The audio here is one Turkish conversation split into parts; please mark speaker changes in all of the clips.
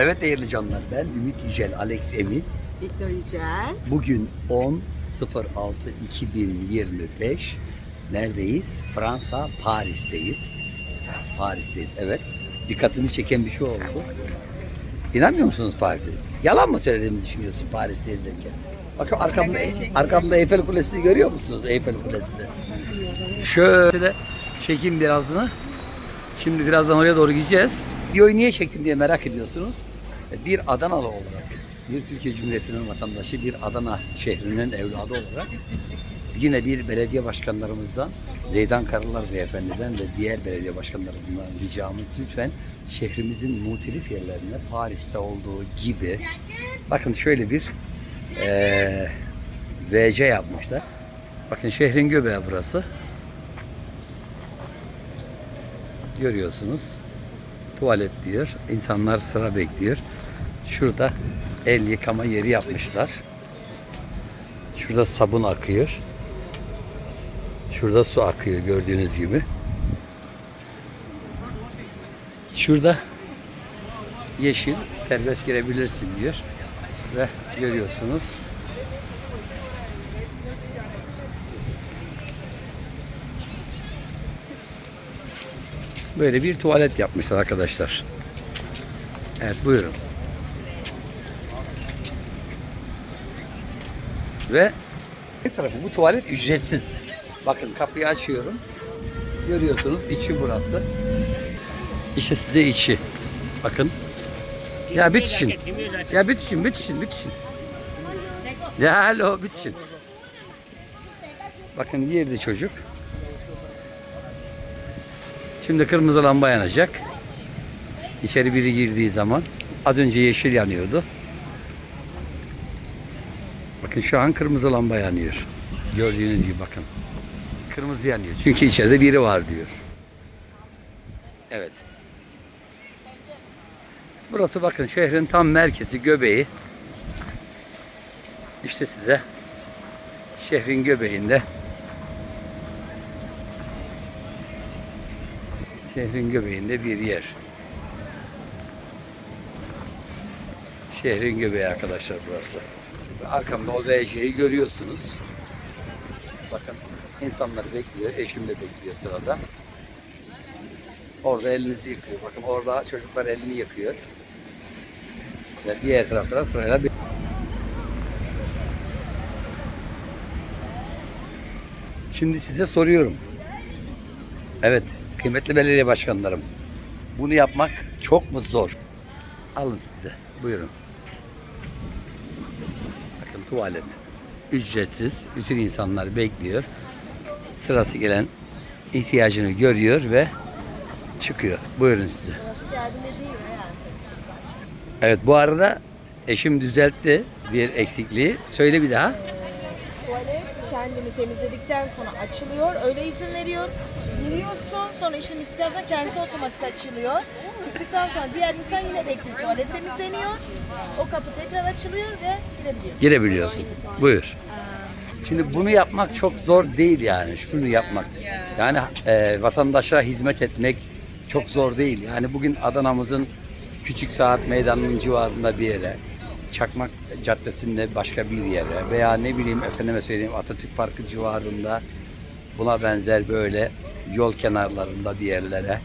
Speaker 1: Evet değerli canlar ben Ümit Yücel Alex Emi.
Speaker 2: Viktor Yücel.
Speaker 1: Bugün 10.06.2025 neredeyiz? Fransa Paris'teyiz. Paris'teyiz evet. Dikkatimi çeken bir şey oldu. İnanmıyor musunuz Paris'te? Yalan mı söylediğimi düşünüyorsun Paris'teyiz derken? Bakın arkamda, arkamda Eyfel Kulesi'ni görüyor musunuz? Eyfel Kulesi'ni. Şöyle çekeyim birazını. Şimdi birazdan oraya doğru gideceğiz. Videoyu niye çektim diye merak ediyorsunuz. Bir Adanalı olarak, bir Türkiye Cumhuriyeti'nin vatandaşı, bir Adana şehrinin evladı olarak yine bir belediye başkanlarımızdan, Zeydan Karalar Beyefendi'den ve diğer belediye başkanlarımızdan ricamız lütfen şehrimizin muhtelif yerlerine Paris'te olduğu gibi bakın şöyle bir eee VC yapmışlar. Bakın şehrin göbeği burası. Görüyorsunuz. Tuvalet diyor. İnsanlar sıra bekliyor. Şurada el yıkama yeri yapmışlar. Şurada sabun akıyor. Şurada su akıyor gördüğünüz gibi. Şurada yeşil serbest girebilirsin diyor. Ve görüyorsunuz. Böyle bir tuvalet yapmışlar arkadaşlar. Evet buyurun. Ve bir tarafı bu tuvalet ücretsiz. Bakın kapıyı açıyorum. Görüyorsunuz içi burası. İşte size içi. Bakın. Ya bitişin. Ya bitişin, bitişin, bitişin. Ya alo bitişin. Bakın girdi çocuk. Şimdi kırmızı lamba yanacak. İçeri biri girdiği zaman az önce yeşil yanıyordu. Bakın şu an kırmızı lamba yanıyor. Gördüğünüz gibi bakın. Kırmızı yanıyor. Çünkü içeride biri var diyor. Evet. Burası bakın şehrin tam merkezi göbeği. İşte size şehrin göbeğinde Şehrin göbeğinde bir yer. Şehrin göbeği arkadaşlar burası. Arkamda o VC'yi görüyorsunuz. Bakın insanlar bekliyor. Eşim de bekliyor sırada. Orada elinizi yıkıyor. Bakın orada çocuklar elini yıkıyor. Ve diğer taraflara sırayla bir... Şimdi size soruyorum. Evet, kıymetli belediye başkanlarım. Bunu yapmak çok mu zor? Alın size. Buyurun. Bakın tuvalet. Ücretsiz. Bütün insanlar bekliyor. Sırası gelen ihtiyacını görüyor ve çıkıyor. Buyurun size. Evet bu arada eşim düzeltti bir eksikliği. Söyle bir daha.
Speaker 2: Tuvalet kendini temizledikten sonra açılıyor. Öyle izin veriyor. Giriyorsun sonra işin bittikten sonra kendisi otomatik açılıyor. Çıktıktan sonra diğer insan yine bekliyor. Tuvalet temizleniyor. O kapı tekrar açılıyor ve girebiliyorsun.
Speaker 1: Girebiliyorsun. Buyur. Şimdi bunu yapmak çok zor değil yani. Şunu yapmak. Yani e, vatandaşa hizmet etmek çok zor değil. Yani bugün Adana'mızın Küçük Saat Meydanı'nın civarında bir yere, Çakmak Caddesi'nde başka bir yere veya ne bileyim efendime söyleyeyim Atatürk Parkı civarında buna benzer böyle yol kenarlarında bir yerlere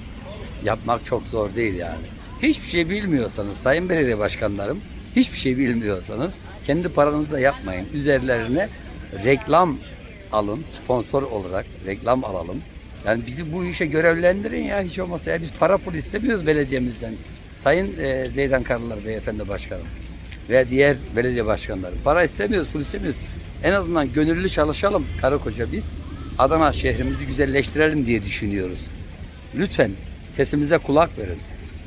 Speaker 1: yapmak çok zor değil yani. Hiçbir şey bilmiyorsanız sayın belediye başkanlarım hiçbir şey bilmiyorsanız kendi paranızla yapmayın. Üzerlerine reklam alın sponsor olarak reklam alalım. Yani bizi bu işe görevlendirin ya hiç olmazsa ya biz para pul istemiyoruz belediyemizden. Sayın e, Zeydan Karlılar Beyefendi Başkanım ve diğer belediye başkanları. Para istemiyoruz, pul istemiyoruz. En azından gönüllü çalışalım karı koca biz. Adana şehrimizi güzelleştirelim diye düşünüyoruz. Lütfen sesimize kulak verin.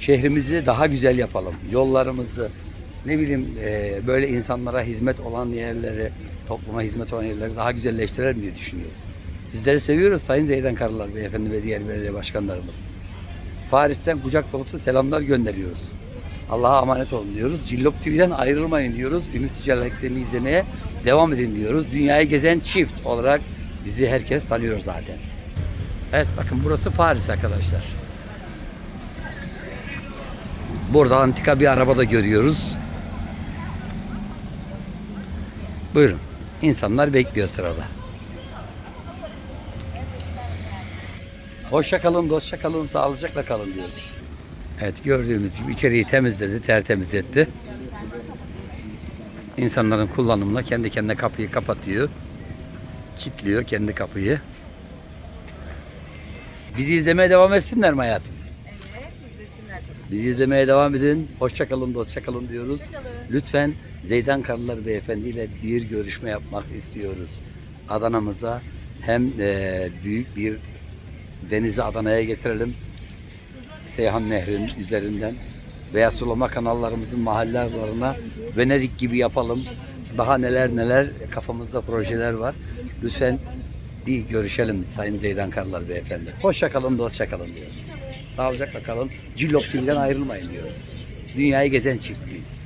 Speaker 1: Şehrimizi daha güzel yapalım. Yollarımızı, ne bileyim e, böyle insanlara hizmet olan yerleri, topluma hizmet olan yerleri daha güzelleştirelim diye düşünüyoruz. Sizleri seviyoruz Sayın Zeydan Karılar Beyefendi ve diğer belediye başkanlarımız. Paris'ten kucak dolusu selamlar gönderiyoruz. Allah'a emanet olun diyoruz. Cillop TV'den ayrılmayın diyoruz. Ümit Yücel izlemeye devam edin diyoruz. Dünyayı gezen çift olarak bizi herkes tanıyor zaten. Evet bakın burası Paris arkadaşlar. Burada antika bir araba da görüyoruz. Buyurun. İnsanlar bekliyor sırada. Hoşça kalın, dostça kalın, sağlıcakla kalın diyoruz. Evet gördüğünüz gibi içeriği temizledi, tertemiz etti. İnsanların kullanımına kendi kendine kapıyı kapatıyor. Kilitliyor kendi kapıyı. Bizi izlemeye devam etsinler mi hayatım?
Speaker 2: Evet izlesinler.
Speaker 1: Bizi izlemeye devam edin. Hoşça kalın, dostça kalın diyoruz. Lütfen Zeydan Karlılar Beyefendi ile bir görüşme yapmak istiyoruz. Adana'mıza hem eee, büyük bir denizi Adana'ya getirelim. Seyhan Nehri'nin üzerinden veya sulama kanallarımızın mahalle aralarına Venedik gibi yapalım. Daha neler neler kafamızda projeler var. Lütfen bir görüşelim Sayın Zeydan Karlar Beyefendi. Hoşça kalın, dostça diyoruz. Sağlıcakla kalın. Cillop ayrılmayın diyoruz. Dünyayı gezen çiftliyiz.